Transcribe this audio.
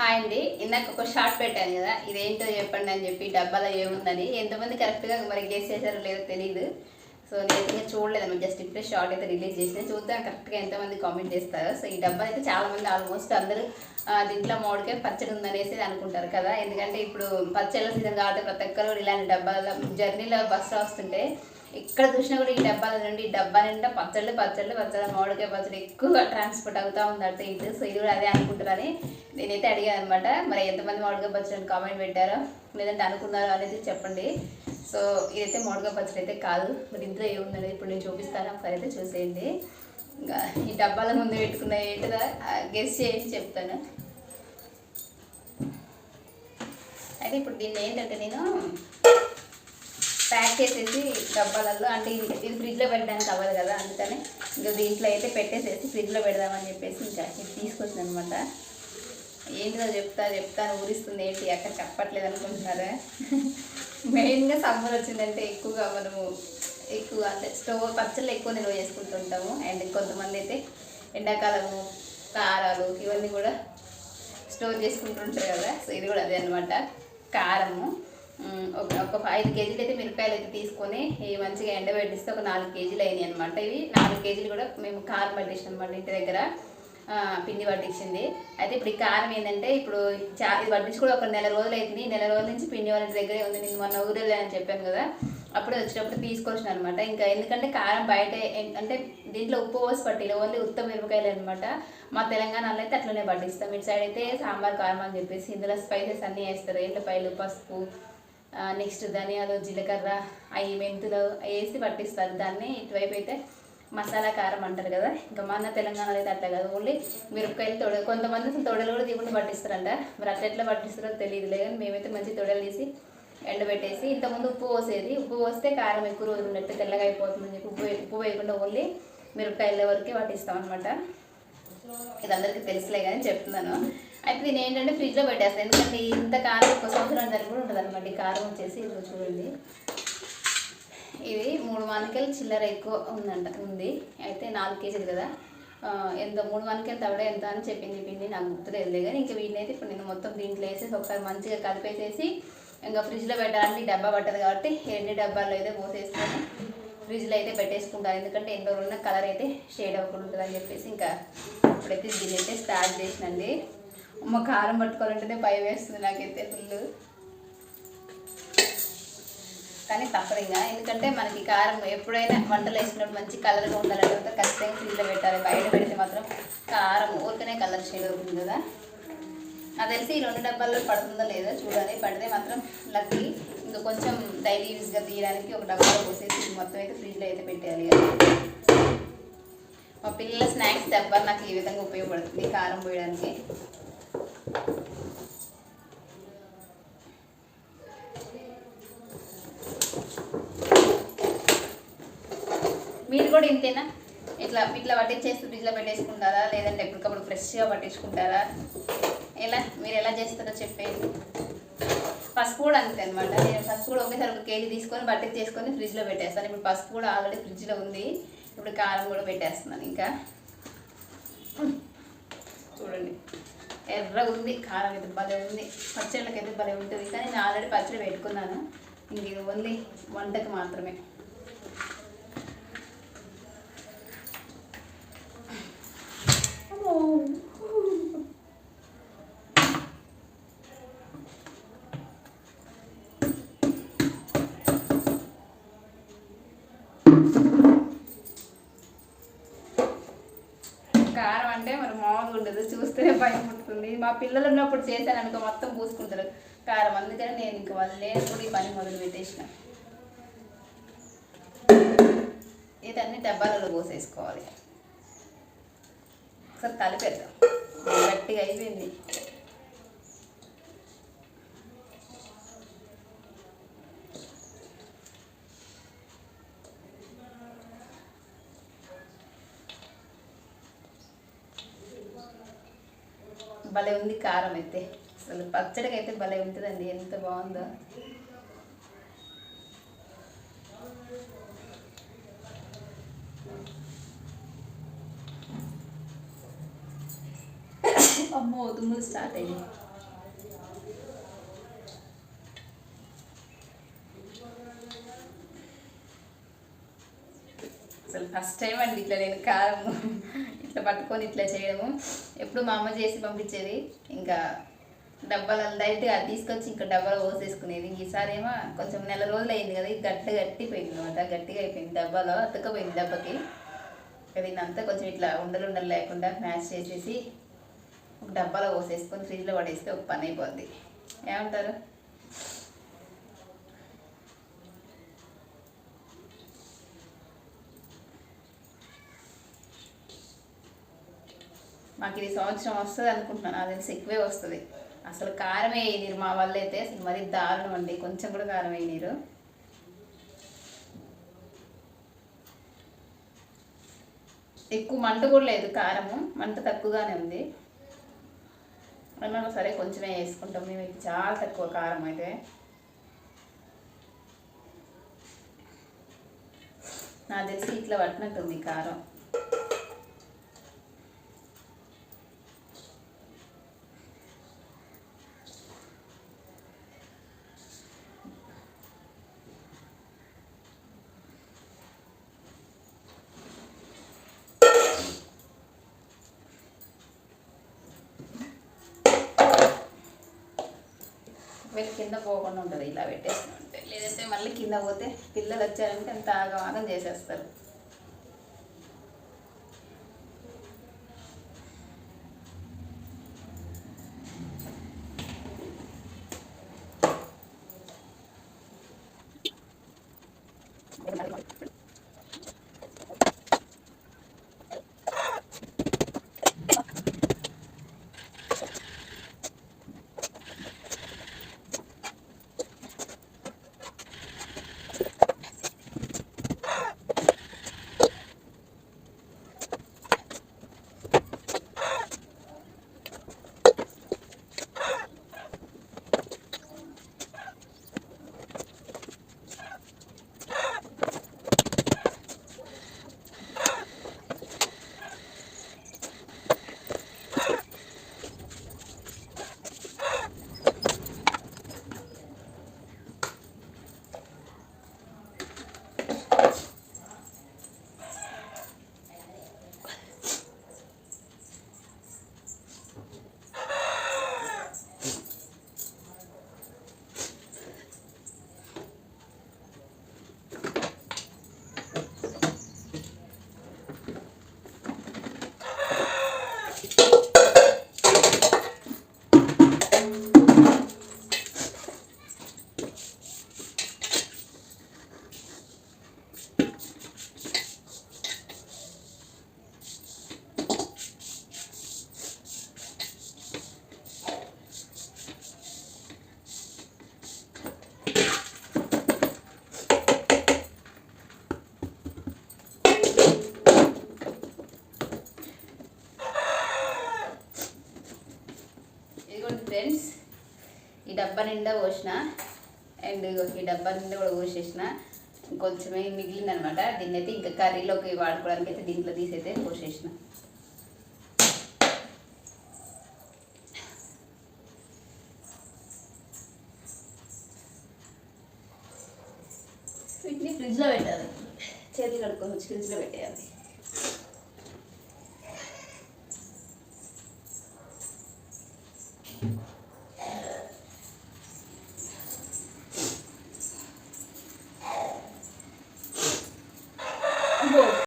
Hi అండి. ఇందాక ఒక షార్ట్ పెట్టాను కదా ఇదేంటో చెప్పండి అని చెప్పి డబ్బాలో ఏముందని. ఎంతమంది కరెక్ట్గా మరి గెస్ చేశారో లేదో తెలియదు సో నేను ఇంకా చూడలేదు జస్ట్ ఇప్పుడే షార్ట్ అయితే రిలీజ్ చేసిన. చూద్దాం కరెక్ట్గా ఎంతమంది కామెంట్ చేస్తారో. సో ఈ డబ్బా అయితే చాలామంది ఆల్మోస్ట్ అందరూ దీంట్లో మామిడికాయ పచ్చడి ఉందనేసి అనుకుంటారు కదా. ఎందుకంటే ఇప్పుడు పచ్చళ్ళ సీజన్ కాబట్టి ప్రతి ఒక్కరు ఇలాంటి డబ్బాల జర్నీలో బస్సులో వస్తుంటే ఎక్కడ చూసినా కూడా ఈ డబ్బాలు నుండి ఈ డబ్బా నిండా పచ్చళ్ళు పచ్చళ్ళు పచ్చళ్ళు మామిడికాయ పచ్చడి ఎక్కువ ట్రాన్స్పోర్ట్ అవుతూ ఉంది అటు ఇటు. సో ఇది కూడా అదే అనుకుంటున్నారని నేనైతే అడిగాను అనమాట మరి ఎంతమంది మామిడికాయ పచ్చడి కామెంట్ పెట్టారో లేదంటే అనుకున్నారో అనేది చెప్పండి. సో ఇదైతే మామిడికాయ పచ్చడి అయితే కాదు. మరి ఇందులో ఏముందనేది ఇప్పుడు నేను చూపిస్తాను. ఒకసారి అయితే చూసేయండి. ఇంకా ఈ డబ్బాల ముందు పెట్టుకున్న ఏంటిదా గెస్ చేసి చెప్తాను. అయితే ఇప్పుడు దీన్ని ఏంటంటే నేను ప్యాక్ చేసేసి డబ్బాలలో అంటే ఇది ఇది ఫ్రిడ్జ్లో పెట్టడానికి అవ్వదు కదా అందుకని ఇంకా దీంట్లో అయితే పెట్టేసేసి ఫ్రిడ్జ్లో పెడదామని చెప్పేసి ఇంకా ఇది తీసుకొచ్చింది అనమాట ఏంటిదో చెప్తా చెప్తాను ఊరిస్తుంది ఏంటి అక్కడ చెప్పట్లేదు అనుకుంటున్నారా? మెయిన్గా సమ్మర్ వచ్చిందంటే ఎక్కువగా మనము ఎక్కువ అంటే స్టవ్ పచ్చళ్ళు ఎక్కువ నిల్వ చేసుకుంటుంటాము. అండ్ కొంతమంది అయితే ఎండాకాలము కారాలు ఇవన్నీ కూడా స్టోర్ చేసుకుంటుంటారు కదా సో ఇది కూడా అదే అనమాట కారము. ఒక ఒక ఐదు కేజీలు అయితే మిరపకాయలు అయితే తీసుకొని ఇవి మంచిగా ఎండబెట్టిస్తే ఒక నాలుగు కేజీలు అయినాయి అనమాట ఇవి నాలుగు కేజీలు కూడా మేము కారం పట్టించాం అనమాట ఇంటి దగ్గర. పిండి పట్టించింది. అయితే ఇప్పుడు ఈ కారం ఏంటంటే ఇప్పుడు చా ఇది పట్టించి కూడా ఒక నెల రోజులు అవుతుంది నెల రోజుల నుంచి పిండి వాళ్ళ దగ్గరే ఉంది. నేను మొన్న ఊరేళ్ళా అని చెప్పాను కదా. అప్పుడు వచ్చినప్పుడు తీసుకొచ్చిన అనమాట ఇంకా ఎందుకంటే కారం బయట అంటే దీంట్లో ఉప్పు పోసి పట్టిలు ఓన్లీ ఉత్త మిరపకాయలు అనమాట మా తెలంగాణలో అయితే అట్లనే పట్టిస్తాం. ఇటు సైడ్ అయితే సాంబార్ కారం అని చెప్పేసి ఇందులో స్పైసెస్ అన్నీ వేస్తారు. ఎల్లిపాయలు పసుపు నెక్స్ట్ ధనియాలు జీలకర్ర అవి మెంతులు వేసి పట్టిస్తారు. దాన్ని ఇటువైపు అయితే మసాలా కారం అంటారు కదా. ఇంకా మన తెలంగాణలో అయితే అట్లా కాదు. ఓన్లీ మిరపకాయలు తొడ కొంతమంది అసలు తొడలు కూడా తీయకుండా పట్టిస్తారంట. మరి అట్లా ఎట్లా పట్టిస్తారో తెలియదు లేదు మేమైతే మంచి తొడలు తీసి ఎండబెట్టేసి ఇంతకుముందు ఉప్పు పోసేది. ఉప్పు పోస్తే కారం ఎక్కువ రోజులు ఉన్నట్టు తెల్లగా అయిపోతుందని చెప్పి ఉప్పు ఉప్పు వేయకుండా ఓన్లీ మిరపకాయల వరకే పట్టిస్తాం అనమాట ఇది అందరికీ తెలుసులే కానీ చెప్తున్నాను. అయితే దీని ఏంటంటే ఫ్రిడ్జ్లో పెట్టేస్తాను. ఎందుకంటే ఇంత కారం ఒక సంవత్సరం జరిగి కూడా ఉంటుంది అనమాట ఈ కారం వచ్చేసి ఇదిగో చూడండి. ఇది మూడు మానికలు చిల్లర ఎక్కువ ఉందంట ఉంది. అయితే నాలుగు కేజీలు కదా. ఎంత మూడు మానికలు తవడ ఎంత అని చెప్పింది పిండి నాకు గుర్తులేదు కానీ ఇంకా వీటిని ఇప్పుడు నేను మొత్తం దీంట్లో వేసేసి ఒకసారి మంచిగా కలిపేసేసి ఇంకా ఫ్రిడ్జ్లో పెట్టాలంటే డబ్బా పట్టదు కాబట్టి ఈ రెండు డబ్బాల్లో అయితే పోసేసుకొని ఫ్రిడ్జ్లో అయితే పెట్టేసుకుంటాను ఎందుకంటే ఎన్ని రోజులున్న కలర్ అయితే షేడ్ అవ్వకుండా ఉంటుంది అని చెప్పేసి ఇంకా ఇప్పుడైతే దీన్ని అయితే స్టార్ట్ చేసినండి. అమ్మ కారం పట్టుకోవాలంటేనే భయం వేస్తుంది నాకైతే ఫుల్ కానీ తప్పదు ఇంకా. ఎందుకంటే మనకి కారం ఎప్పుడైనా వంటలు వేసినప్పుడు మంచి కలర్గా ఉండాలంటే ఖచ్చితంగా ఫ్రిడ్జ్లో పెట్టాలి. బయట పెడితే మాత్రం కారం ఊరికనే కలర్ షేడ్ అవుతుంది కదా. నాకు తెలిసి ఈ రెండు డబ్బాల్లో పడుతుందో లేదో చూడాలి. పడితే మాత్రం లక్కీ ఇంకా కొంచెం డైలీ యూస్గా తీయడానికి ఒక డబ్బాలో పోసేసి మొత్తం అయితే ఫ్రిడ్జ్లో అయితే పెట్టేయాలి కదా. మా పిల్లల స్నాక్స్ డబ్బా నాకు ఈ విధంగా ఉపయోగపడుతుంది కారం పోయడానికి. మీరు కూడా ఇంతేనా? ఇట్లా ఇట్లా పట్టించేసి ఫ్రిడ్జ్లో పెట్టేసుకుంటారా? లేదంటే ఎప్పటికప్పుడు ఫ్రెష్గా పట్టించుకుంటారా? ఎలా? మీరు ఎలా చేస్తారో చెప్పేది పసుపు కూడా అంతే అనమాట నేను పసుపు కూడా ఒకేసారి ఒక కేజీ తీసుకొని బట్టి చేసుకొని ఫ్రిడ్జ్లో పెట్టేస్తాను. ఇప్పుడు పసుపు కూడా ఆల్రెడీ ఫ్రిడ్జ్లో ఉంది. ఇప్పుడు కారం కూడా పెట్టేస్తున్నాను ఇంకా. చూడండి. ఎర్రగా ఉంది కారం అయితే భలే ఉంది. పచ్చళ్ళకి అయితే భలే ఉంటుంది. కానీ నేను ఆల్రెడీ పచ్చడి పెట్టుకున్నాను. ఇంక ఇది ఓన్లీ వంటకి మాత్రమే. కారం అంటే మరి మామూలుగా ఉండదు చూస్తేనే భయం పుట్టుతుంది మా పిల్లలు ఉన్నప్పుడు చేశాను అనుకో మొత్తం పూసుకుంటారు. కారం అందుకని నేను ఇంక వాళ్ళు లేనప్పుడు ఈ పని మొదలు పెట్టేసిన. ఇదన్నీ డబ్బాలలో పోసేసుకోవాలి. ఒకసారి కలిపేద్దాం గట్టిగా అయిపోయింది. భలే ఉంది కారం అయితే. అసలు పచ్చడికి అయితే భలే ఉంటుందండి ఎంత బాగుందో. అమ్మో తుమ్ములు స్టార్ట్ అయ్యాయి. అసలు ఫస్ట్ టైం అండి ఇట్లా నేను కారం ఇట్లా పట్టుకొని ఇట్లా చేయడము. ఎప్పుడు మా అమ్మ చేసి పంపించేది. ఇంకా డబ్బాలు డైరెక్ట్గా అది తీసుకొచ్చి ఇంకా డబ్బాలో పోసేసుకునేది. ఈసారి ఏమో కొంచెం నెల రోజులు అయింది కదా ఇది గట్టి గట్టిపోయింది అనమాట గట్టిగా అయిపోయింది డబ్బాలో అతుక్కపోయింది డబ్బాకి. దీన్ని అంతా కొంచెం ఇట్లా ఉండలు ఉండలు లేకుండా మ్యాచ్ చేసేసి ఒక డబ్బాలో పోసేసుకొని ఫ్రిడ్జ్లో పడేస్తే ఒక పని అయిపోద్ది. ఏమంటారు? మాకు ఇది సంవత్సరం వస్తుంది అనుకుంటున్నాను. అది తెలిసి ఎక్కువే వస్తుంది. అసలు కారం వేయనీరు మా వల్ల అయితే అసలు మరీ దారుణం అండి. కొంచెం కూడా కారం వేయనీరు. ఎక్కువ మంట కూడా లేదు కారము. మంట తక్కువగానే ఉంది. అన్నా సరే కొంచెమే వేసుకుంటాం. మేము ఇది చాలా తక్కువ కారం అయితే. నాకు తెలిసి ఇట్లా పట్టినట్టుంది కారం. వీళ్ళు కింద పోకుండా ఉంటుంది. ఇలా పెట్టేస్తూ ఉంటే లేదంటే మళ్ళీ కింద పోతే పిల్లలు వచ్చారంటే అంత ఆగమాగం చేసేస్తారు. ఈ డబ్బా నిండా కూడా పోసేసిన. కొంచెమే మిగిలింది అనమాట దీన్ని అయితే ఇంకా కర్రీలోకి వాడుకోవడానికి అయితే దీంట్లో తీసైతే పోసేసిన. వీటిని ఫ్రిడ్జ్లో పెట్టాలి. చేతులు కడుక్కొని వచ్చి ఫ్రిడ్జ్లో పెట్టేయాలి.